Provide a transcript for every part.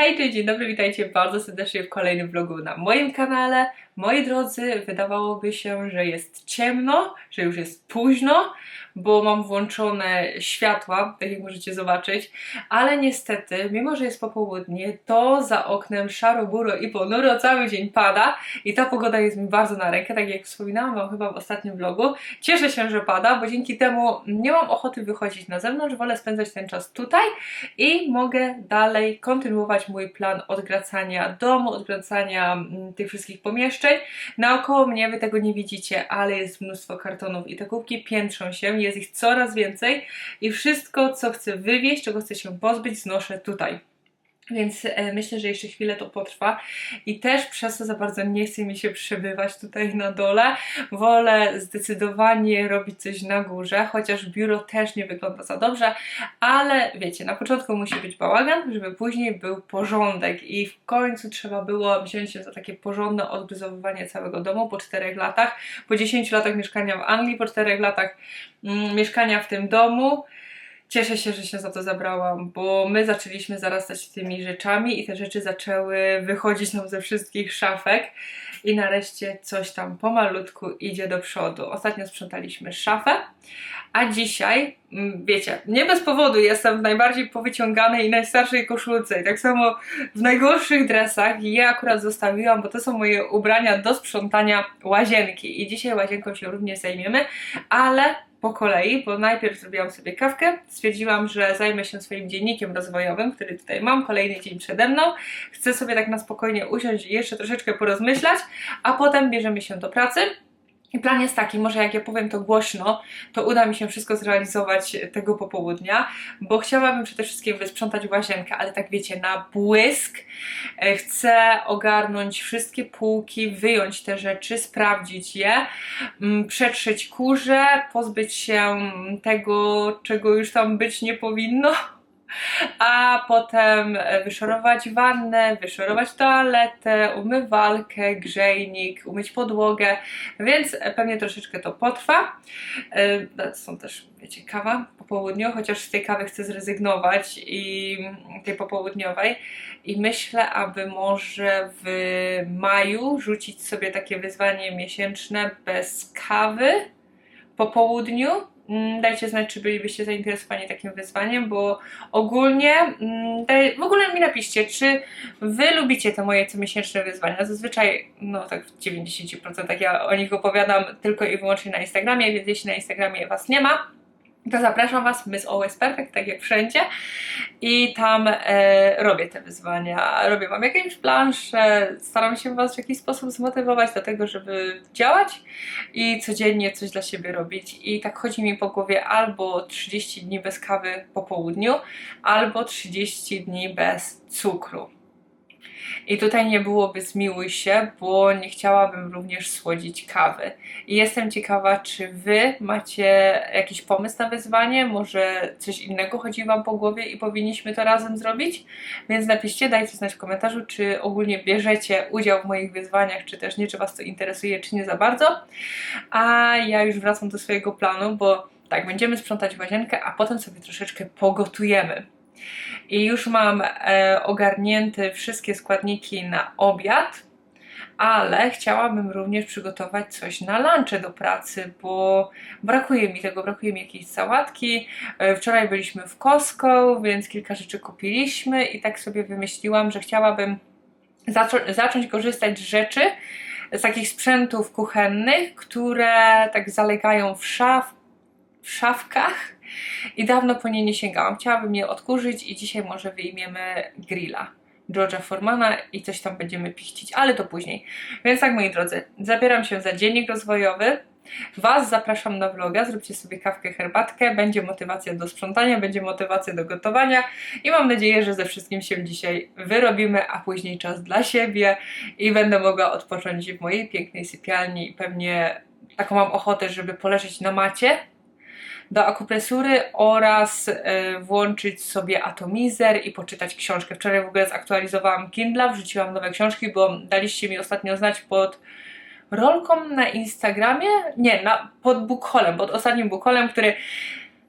Hej, dzień dobry, witajcie bardzo serdecznie w kolejnym vlogu na moim kanale. Moi drodzy, wydawałoby się, że jest ciemno, że już jest późno, bo mam włączone światła, tak jak możecie zobaczyć, ale niestety, mimo że jest popołudnie, to za oknem szaro, buro i ponuro cały dzień pada i ta pogoda jest mi bardzo na rękę, tak jak wspominałam Wam chyba w ostatnim vlogu. Cieszę się, że pada, bo dzięki temu nie mam ochoty wychodzić na zewnątrz, wolę spędzać ten czas tutaj i mogę dalej kontynuować mój plan odgracania domu, odgracania mm, tych wszystkich pomieszczeń. Naokoło mnie wy tego nie widzicie, ale jest mnóstwo kartonów i te kubki piętrzą się, jest ich coraz więcej i wszystko, co chcę wywieźć, czego chcę się pozbyć, znoszę tutaj. Więc e, myślę, że jeszcze chwilę to potrwa i też przez to za bardzo nie chce mi się przebywać tutaj na dole. Wolę zdecydowanie robić coś na górze, chociaż biuro też nie wygląda za dobrze, ale wiecie, na początku musi być bałagan, żeby później był porządek i w końcu trzeba było wziąć się za takie porządne odgryzowywanie całego domu po czterech latach, po 10 latach mieszkania w Anglii, po czterech latach mm, mieszkania w tym domu. Cieszę się, że się za to zabrałam, bo my zaczęliśmy zarastać tymi rzeczami i te rzeczy zaczęły wychodzić nam ze wszystkich szafek i nareszcie coś tam pomalutku idzie do przodu. Ostatnio sprzątaliśmy szafę, a dzisiaj, mm, wiecie, nie bez powodu jestem w najbardziej powyciąganej i najstarszej koszulce i tak samo w najgorszych dresach je akurat zostawiłam, bo to są moje ubrania do sprzątania łazienki i dzisiaj łazienką się również zajmiemy, ale po kolei, bo najpierw zrobiłam sobie kawkę, stwierdziłam, że zajmę się swoim dziennikiem rozwojowym, który tutaj mam, kolejny dzień przede mną. Chcę sobie tak na spokojnie usiąść i jeszcze troszeczkę porozmyślać, a potem bierzemy się do pracy. I plan jest taki, może jak ja powiem to głośno, to uda mi się wszystko zrealizować tego popołudnia, bo chciałabym przede wszystkim wysprzątać łazienkę, ale tak wiecie, na błysk. E, Chcę ogarnąć wszystkie półki, wyjąć te rzeczy, sprawdzić je, mm, przetrzeć kurze, pozbyć się tego, czego już tam być nie powinno a potem e, wyszorować wannę, wyszorować toaletę, umywalkę, grzejnik, umyć podłogę, więc pewnie troszeczkę to potrwa. E, Są też, wiecie, kawa po południu, chociaż z tej kawy chcę zrezygnować i tej popołudniowej i myślę, aby może w maju rzucić sobie takie wyzwanie miesięczne bez kawy po południu. Mm, Dajcie znać, czy bylibyście zainteresowani takim wyzwaniem, bo ogólnie mm, daj, w ogóle mi napiszcie, czy wy lubicie te moje comiesięczne wyzwania. Zazwyczaj, no tak w 90% ja o nich opowiadam tylko i wyłącznie na Instagramie, więc jeśli na Instagramie was nie ma, to zapraszam Was, Miss Always Perfect, tak jak wszędzie. I tam e, robię te wyzwania. Robię Wam jakieś plansze, staram się Was w jakiś sposób zmotywować do tego, żeby działać i codziennie coś dla siebie robić. I tak chodzi mi po głowie albo 30 dni bez kawy po południu, albo 30 dni bez cukru. I tutaj nie byłoby zmiłuj się, bo nie chciałabym również słodzić kawy. I jestem ciekawa, czy Wy macie jakiś pomysł na wyzwanie? Może coś innego chodzi Wam po głowie i powinniśmy to razem zrobić? Więc napiszcie, dajcie znać w komentarzu, czy ogólnie bierzecie udział w moich wyzwaniach, czy też nie, czy Was to interesuje, czy nie za bardzo. A ja już wracam do swojego planu, bo tak, będziemy sprzątać łazienkę, a potem sobie troszeczkę pogotujemy i już mam e, ogarnięte wszystkie składniki na obiad, ale chciałabym również przygotować coś na lunche do pracy, bo brakuje mi tego, brakuje mi jakiejś sałatki. E, Wczoraj byliśmy w Costco, więc kilka rzeczy kupiliśmy i tak sobie wymyśliłam, że chciałabym zaczą- zacząć korzystać z rzeczy, z takich sprzętów kuchennych, które tak zalegają w, szaf, w szafkach i dawno po nie nie sięgałam. Chciałabym je odkurzyć i dzisiaj może wyjmiemy grilla. George'a Formana i coś tam będziemy pichcić, ale to później. Więc tak, moi drodzy, zabieram się za dziennik rozwojowy. Was zapraszam na vloga, zróbcie sobie kawkę, herbatkę, będzie motywacja do sprzątania, będzie motywacja do gotowania i mam nadzieję, że ze wszystkim się dzisiaj wyrobimy, a później czas dla siebie i będę mogła odpocząć w mojej pięknej sypialni pewnie taką mam ochotę, żeby poleżeć na macie do akupresury oraz y, włączyć sobie atomizer i poczytać książkę. Wczoraj w ogóle zaktualizowałam Kindle, wrzuciłam nowe książki, bo daliście mi ostatnio znać pod rolką na Instagramie, nie, na, pod bookholem, pod ostatnim bookholem, który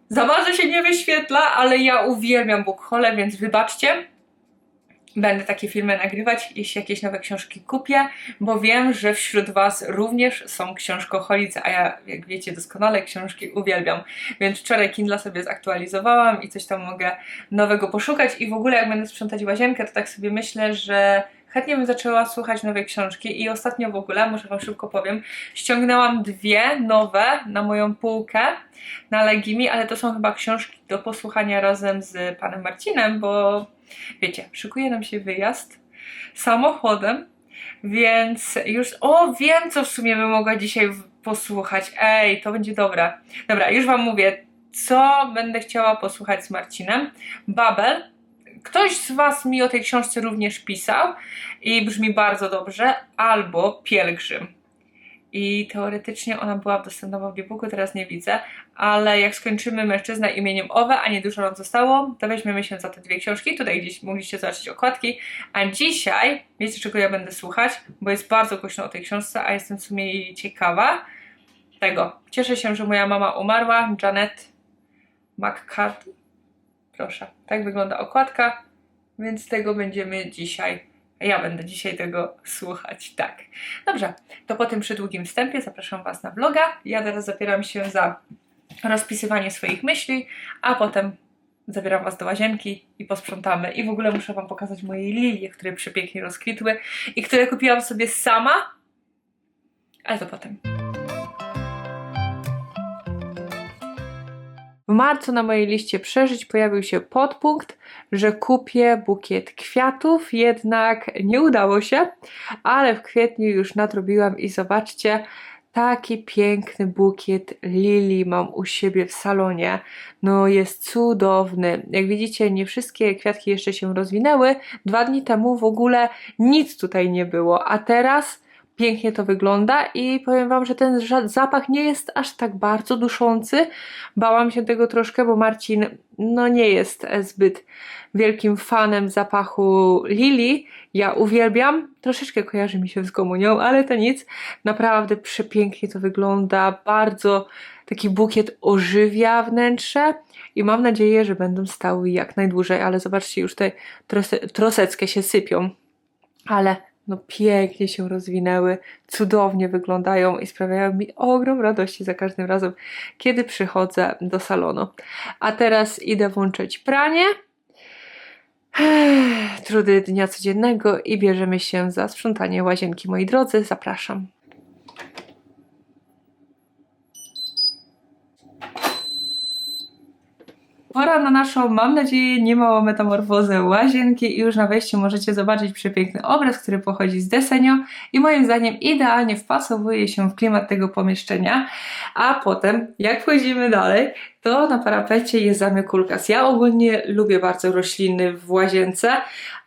za bardzo się nie wyświetla, ale ja uwielbiam bookhole, więc wybaczcie. Będę takie filmy nagrywać, jeśli jakieś nowe książki kupię, bo wiem, że wśród Was również są książkoholicy, a ja, jak wiecie doskonale, książki uwielbiam. Więc wczoraj Kindle sobie zaktualizowałam i coś tam mogę nowego poszukać i w ogóle jak będę sprzątać łazienkę, to tak sobie myślę, że chętnie bym zaczęła słuchać nowej książki i ostatnio w ogóle, może Wam szybko powiem, ściągnęłam dwie nowe na moją półkę na Legimi, ale to są chyba książki do posłuchania razem z panem Marcinem, bo wiecie, szykuje nam się wyjazd samochodem, więc już, o wiem co w sumie bym mogła dzisiaj posłuchać, ej, to będzie dobre. Dobra, już Wam mówię, co będę chciała posłuchać z Marcinem. Babel. Ktoś z Was mi o tej książce również pisał i brzmi bardzo dobrze, albo Pielgrzym. I teoretycznie ona była dostępna w audiobooku, teraz nie widzę, ale jak skończymy Mężczyzna imieniem Owe, a niedużo nam zostało, to weźmiemy się za te dwie książki. Tutaj gdzieś mogliście zobaczyć okładki. A dzisiaj, wiecie czego ja będę słuchać, bo jest bardzo głośno o tej książce, a jestem w sumie jej ciekawa. Tego. Cieszę się, że moja mama umarła, Janet McCarthy. Proszę, tak wygląda okładka, więc tego będziemy dzisiaj, ja będę dzisiaj tego słuchać, tak. Dobrze, to po tym przydługim wstępie zapraszam Was na vloga. Ja teraz zabieram się za rozpisywanie swoich myśli, a potem zabieram Was do łazienki i posprzątamy. I w ogóle muszę Wam pokazać moje lilie, które przepięknie rozkwitły i które kupiłam sobie sama, ale to potem. W marcu na mojej liście przeżyć pojawił się podpunkt, że kupię bukiet kwiatów, jednak nie udało się, ale w kwietniu już nadrobiłam i zobaczcie, taki piękny bukiet lilii mam u siebie w salonie. No jest cudowny. Jak widzicie, nie wszystkie kwiatki jeszcze się rozwinęły. Dwa dni temu w ogóle nic tutaj nie było, a teraz pięknie to wygląda i powiem Wam, że ten zapach nie jest aż tak bardzo duszący. Bałam się tego troszkę, bo Marcin no nie jest e, zbyt wielkim fanem zapachu lilii. Ja uwielbiam, troszeczkę kojarzy mi się z komunią, ale to nic. Naprawdę przepięknie to wygląda, bardzo taki bukiet ożywia wnętrze i mam nadzieję, że będą stały jak najdłużej, ale zobaczcie, już te trose, troseckie się sypią. Ale no pięknie się rozwinęły, cudownie wyglądają i sprawiają mi ogrom radości za każdym razem, kiedy przychodzę do salonu. A teraz idę włączyć pranie. Trudy dnia codziennego i bierzemy się za sprzątanie łazienki, moi drodzy. Zapraszam. Pora na naszą, mam nadzieję, niemałą metamorfozę łazienki i już na wejściu możecie zobaczyć przepiękny obraz, który pochodzi z Desenio i moim zdaniem idealnie wpasowuje się w klimat tego pomieszczenia. A potem, jak wchodzimy dalej, to na parapecie jest zamek Kulkas. Ja ogólnie lubię bardzo rośliny w łazience,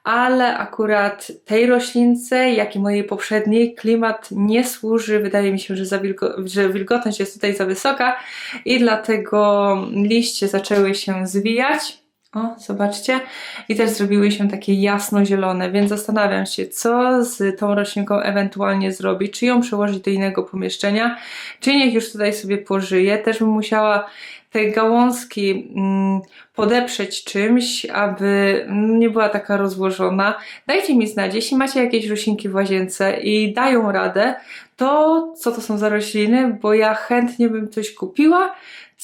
ale akurat tej roślince, jak i mojej poprzedniej, klimat nie służy. Wydaje mi się, że, wilgo- że wilgotność jest tutaj za wysoka i dlatego liście zaczęły się zwijać. O, zobaczcie. I też zrobiły się takie jasno-zielone, więc zastanawiam się, co z tą roślinką ewentualnie zrobić. Czy ją przełożyć do innego pomieszczenia, czy niech już tutaj sobie pożyje. Też bym musiała te gałązki mm, podeprzeć czymś, aby nie była taka rozłożona. Dajcie mi znać, jeśli macie jakieś roślinki w łazience i dają radę, to co to są za rośliny, bo ja chętnie bym coś kupiła,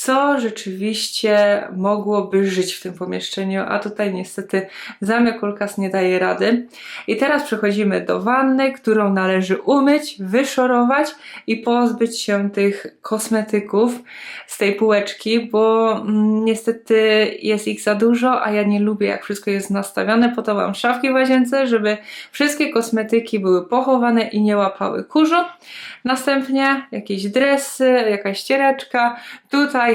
co rzeczywiście mogłoby żyć w tym pomieszczeniu, a tutaj niestety zamek Ulkas nie daje rady. I teraz przechodzimy do wanny, którą należy umyć, wyszorować i pozbyć się tych kosmetyków z tej półeczki, bo mm, niestety jest ich za dużo, a ja nie lubię jak wszystko jest nastawione, po to mam szafki w łazience, żeby wszystkie kosmetyki były pochowane i nie łapały kurzu. Następnie jakieś dresy, jakaś ściereczka. Tutaj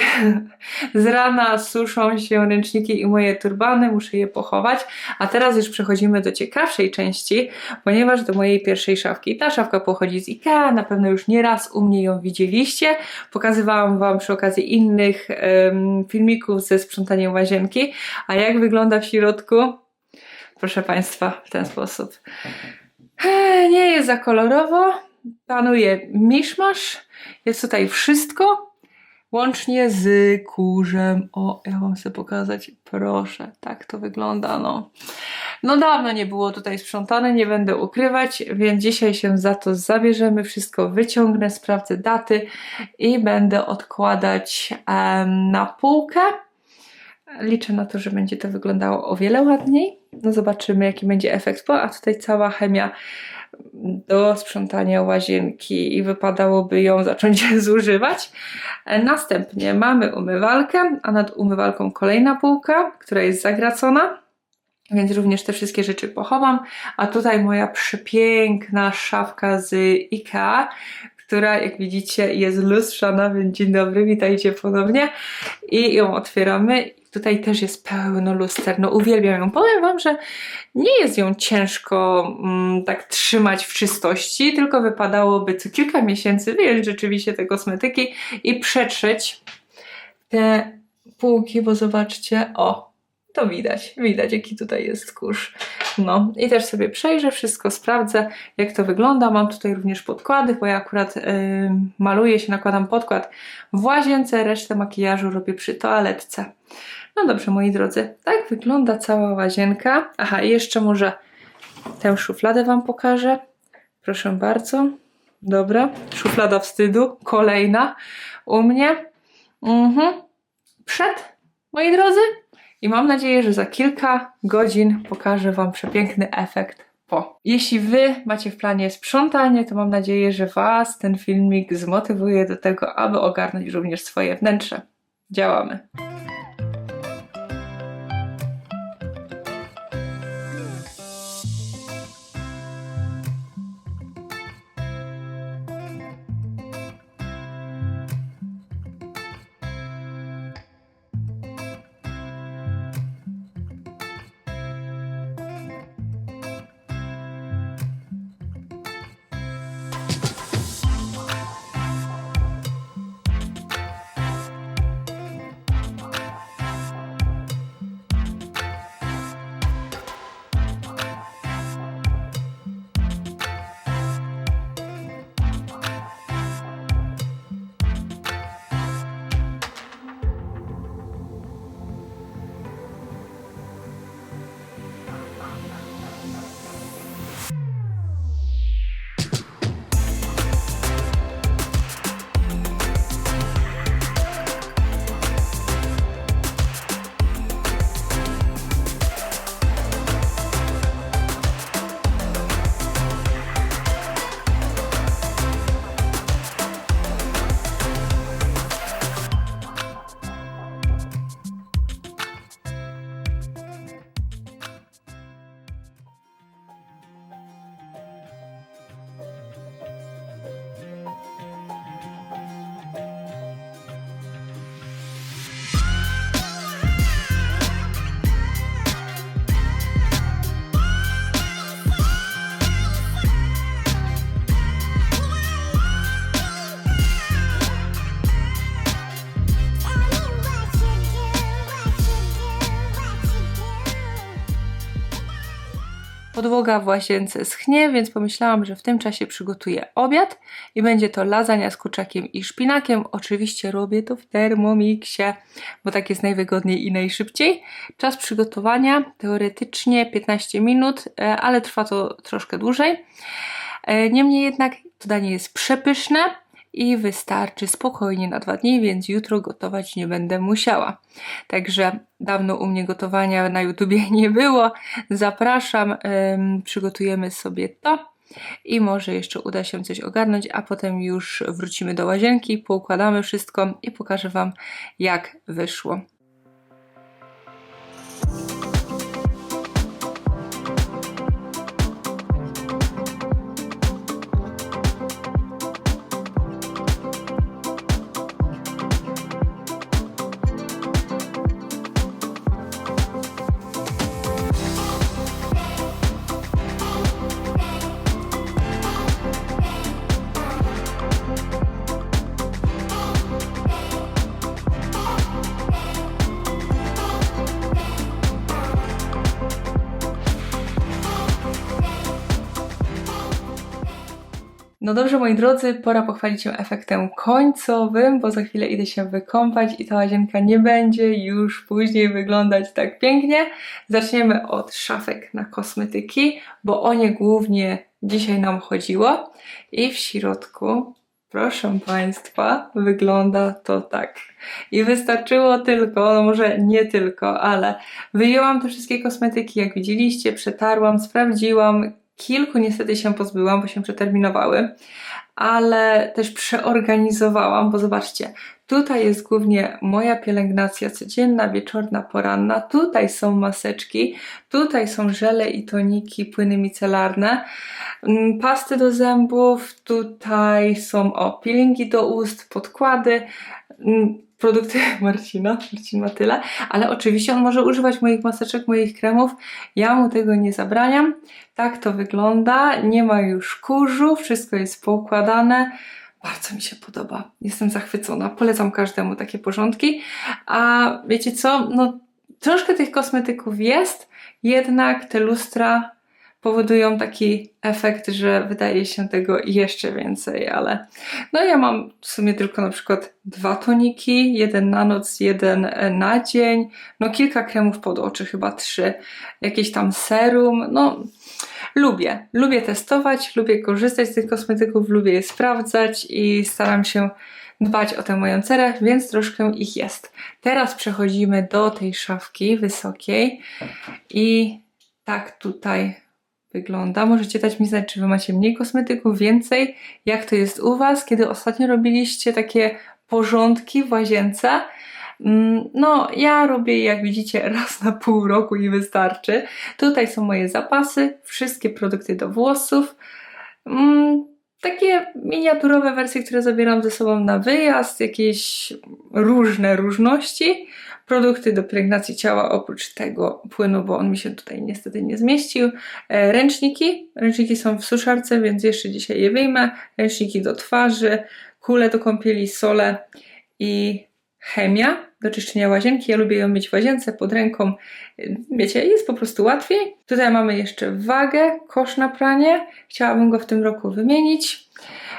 z rana suszą się ręczniki i moje turbany, muszę je pochować. A teraz już przechodzimy do ciekawszej części, ponieważ do mojej pierwszej szafki. Ta szafka pochodzi z IKEA, na pewno już nieraz u mnie ją widzieliście. Pokazywałam Wam przy okazji innych em, filmików ze sprzątaniem łazienki. A jak wygląda w środku? Proszę Państwa, w ten sposób. Eee, Nie jest za kolorowo, panuje miszmasz, jest tutaj wszystko. Łącznie z kurzem. O, ja wam chcę pokazać. Proszę, tak to wygląda, no. No dawno nie było tutaj sprzątane, nie będę ukrywać, więc dzisiaj się za to zabierzemy, wszystko wyciągnę, sprawdzę daty i będę odkładać em, na półkę. Liczę na to, że będzie to wyglądało o wiele ładniej. No zobaczymy, jaki będzie efekt po, a tutaj cała chemia do sprzątania łazienki i wypadałoby ją zacząć zużywać. Następnie mamy umywalkę, a nad umywalką kolejna półka, która jest zagracona. Więc również te wszystkie rzeczy pochowam. A tutaj moja przepiękna szafka z IKEA, która jak widzicie jest lustrzana, więc dzień dobry, witajcie ponownie. I ją otwieramy. Tutaj też jest pełno luster, no uwielbiam ją. Powiem Wam, że nie jest ją ciężko mm, tak trzymać w czystości, tylko wypadałoby co kilka miesięcy wyjąć rzeczywiście te kosmetyki i przetrzeć te półki, bo zobaczcie, o, to widać, widać jaki tutaj jest kurz. No i też sobie przejrzę, wszystko sprawdzę, jak to wygląda. Mam tutaj również podkłady, bo ja akurat yy, maluję się, nakładam podkład w łazience, resztę makijażu robię przy toaletce. No dobrze, moi drodzy, tak wygląda cała łazienka. Aha, i jeszcze może tę szufladę Wam pokażę. Proszę bardzo. Dobra, szuflada wstydu, kolejna u mnie. Mhm. Przed, moi drodzy, i mam nadzieję, że za kilka godzin pokażę Wam przepiękny efekt po. Jeśli Wy macie w planie sprzątanie, to mam nadzieję, że Was ten filmik zmotywuje do tego, aby ogarnąć również swoje wnętrze. Działamy. Podłoga w łazience schnie, więc pomyślałam, że w tym czasie przygotuję obiad i będzie to lasagna z kurczakiem i szpinakiem. Oczywiście robię to w Thermomixie, bo tak jest najwygodniej i najszybciej. Czas przygotowania teoretycznie 15 minut, e, ale trwa to troszkę dłużej. E, Niemniej jednak to danie jest przepyszne i wystarczy spokojnie na dwa dni, więc jutro gotować nie będę musiała. Także dawno u mnie gotowania na YouTubie nie było. Zapraszam, ym, przygotujemy sobie to i może jeszcze uda się coś ogarnąć, a potem już wrócimy do łazienki, poukładamy wszystko i pokażę Wam, jak wyszło. No dobrze, moi drodzy, pora pochwalić się efektem końcowym, bo za chwilę idę się wykąpać i ta łazienka nie będzie już później wyglądać tak pięknie. Zaczniemy od szafek na kosmetyki, bo o nie głównie dzisiaj nam chodziło. I w środku, proszę Państwa, wygląda to tak. I wystarczyło tylko, no może nie tylko, ale wyjęłam te wszystkie kosmetyki, jak widzieliście, przetarłam, sprawdziłam. Kilku niestety się pozbyłam, bo się przeterminowały, ale też przeorganizowałam, bo zobaczcie, tutaj jest głównie moja pielęgnacja codzienna, wieczorna, poranna, tutaj są maseczki, tutaj są żele i toniki, płyny micelarne, mm, pasty do zębów, tutaj są o peelingi do ust, podkłady, mm, produkty Marcina, Marcin ma tyle, ale oczywiście on może używać moich maseczek, moich kremów, ja mu tego nie zabraniam. Tak to wygląda, nie ma już kurzu, wszystko jest poukładane. Bardzo mi się podoba, jestem zachwycona, polecam każdemu takie porządki. A wiecie co, no troszkę tych kosmetyków jest, jednak te lustra powodują taki efekt, że wydaje się tego jeszcze więcej, ale no ja mam w sumie tylko na przykład dwa toniki, jeden na noc, jeden e, na dzień, no kilka kremów pod oczy, chyba trzy, jakieś tam serum, no lubię, lubię testować, lubię korzystać z tych kosmetyków, lubię je sprawdzać i staram się dbać o tę moją cerę, więc troszkę ich jest. Teraz przechodzimy do tej szafki wysokiej i tak tutaj wygląda. Możecie dać mi znać, czy Wy macie mniej kosmetyków, więcej, jak to jest u Was, kiedy ostatnio robiliście takie porządki w łazience. Mm, No, ja robię, jak widzicie, raz na pół roku i wystarczy. Tutaj są moje zapasy, wszystkie produkty do włosów. Mm, Takie miniaturowe wersje, które zabieram ze sobą na wyjazd, jakieś różne różności produkty do pielęgnacji ciała oprócz tego płynu, bo on mi się tutaj niestety nie zmieścił. E, Ręczniki. Ręczniki są w suszarce, więc jeszcze dzisiaj je wyjmę. Ręczniki do twarzy, kule do kąpieli, sole i chemia do czyszczenia łazienki. Ja lubię ją mieć w łazience pod ręką. Wiecie, jest po prostu łatwiej. Tutaj mamy jeszcze wagę, kosz na pranie. Chciałabym go w tym roku wymienić.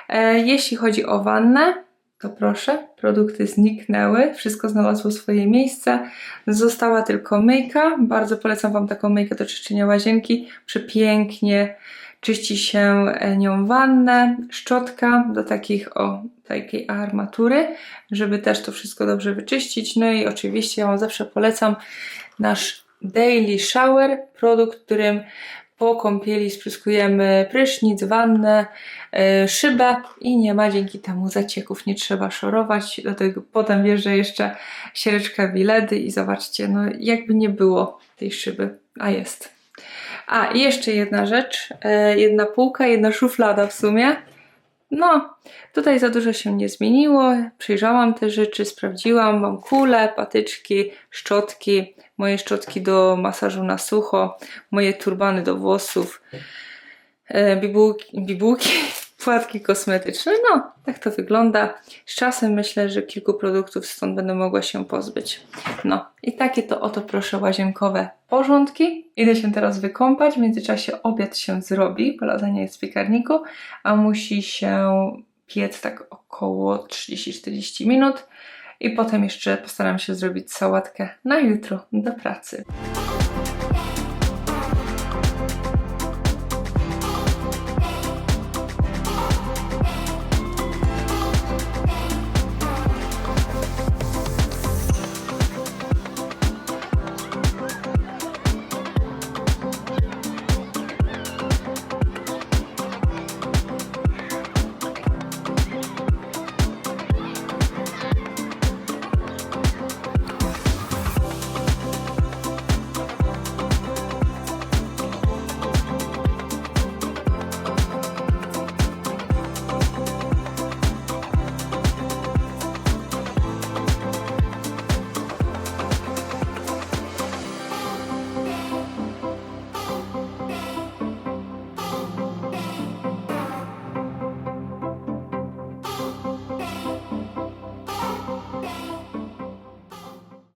E, Jeśli chodzi o wannę, to proszę, produkty zniknęły, wszystko znalazło swoje miejsce. Została tylko myjka. Bardzo polecam Wam taką myjkę do czyszczenia łazienki. Przepięknie czyści się nią wannę. Szczotka do takich o takiej armatury, żeby też to wszystko dobrze wyczyścić. No i oczywiście ja Wam zawsze polecam nasz Daily Shower, produkt, którym po kąpieli spryskujemy prysznic, wannę, yy, szybę i nie ma dzięki temu zacieków, nie trzeba szorować. Do tego potem bierze jeszcze siereczka Wiledy i zobaczcie, no jakby nie było tej szyby, a jest. A i jeszcze jedna rzecz, yy, jedna półka, jedna szuflada w sumie. No, tutaj za dużo się nie zmieniło. Przyjrzałam te rzeczy, sprawdziłam. Mam kule, patyczki, szczotki, moje szczotki do masażu na sucho, moje turbany do włosów, e, bibułki, bibułki płatki kosmetyczne. No, tak to wygląda. Z czasem myślę, że kilku produktów stąd będę mogła się pozbyć. No, i takie to oto proszę łazienkowe porządki. Idę się teraz wykąpać. W międzyczasie obiad się zrobi, bo jest w piekarniku, a musi się piec tak około 30-40 minut. I potem jeszcze postaram się zrobić sałatkę na jutro do pracy.